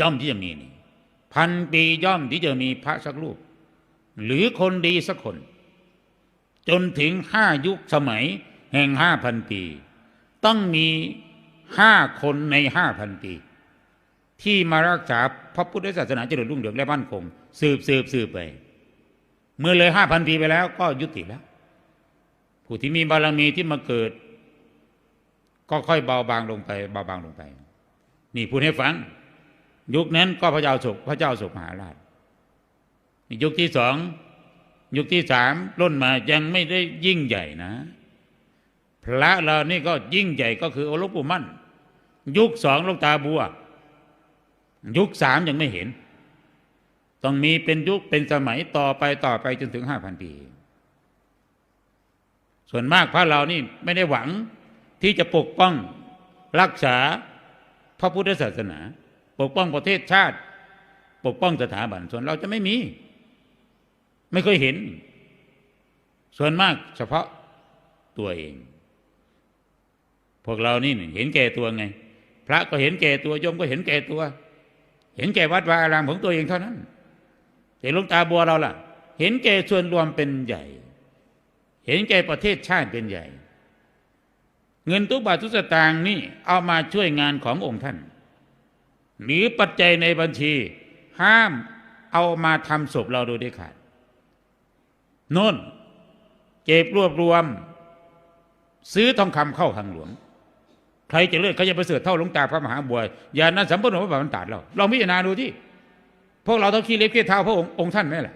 ย่อมที่จะมีนี่พันปีย่อมที่จะมีพระสักรูป หรือคนดีสักคน จนถึงห้ายุคสมัยแห่งห้าพันปี ต้องมีห้าคนในห้าพันปี ที่มารักษาพระพุทธศาสนาเจริญรุ่งเรืองและมั่นคง สืบสืบสืบไป เมื่อเลยห้าพันปีไปแล้วก็ยุติแล้ว ผู้ที่มีบารมีที่มาเกิด ก็ค่อยเบาบางลงไป เบาบางลงไป นี่พูดให้ฟัง ยุคนั้นก็พระเจ้าสุขพระเจ้าสุขมหาราชยุคที่สองยุคที่สามล้นมายังไม่ได้ยิ่งใหญ่นะ พระเรานี่ก็ยิ่งใหญ่ก็คือโอรสปู่มั่น ยุคสองลูกตาบัว ยุคสามยังไม่เห็น ต้องมีเป็นยุคเป็นสมัยต่อไปต่อไปจนถึงห้าพันปี ส่วนมากพระเรานี่ไม่ได้หวังที่จะปกป้องรักษาพระพุทธศาสนา ปกป้องประเทศชาติ ปกป้องสถาบัน ส่วนเราจะไม่มี ไม่เคยเห็น ส่วนมากเฉพาะตัวเอง พวกเรานี่เห็นแก่ตัวไง พระก็เห็นแก่ตัวโยมก็เห็นแก่ตัว เห็นแก่วัดวาอารามของตัวเองเท่านั้น แต่หลวงตาบัวเราล่ะ เห็นแก่ส่วนรวมเป็นใหญ่ เห็นแก่ประเทศชาติเป็นใหญ่ เงินทุกบาททุกสตางค์นี่เอามาช่วยงานขององค์ท่าน หรือปัจจัยในบัญชี ห้ามเอามาทำศพเราโดยเด็ดขาดโน่นเก็บรวบรวม ซื้อทองคำเข้าทางหลวง ใครจะเลือกใครจะไปเสือเท่าหลวงตาพระมหาบัวอย่านั้นสัมพุทธพระบาทมันตัดเราลองพิจารณาดูที่พวกเราต้องขี้เล็บขี้เท้าพระองค์องค์ท่านไหมล่ะ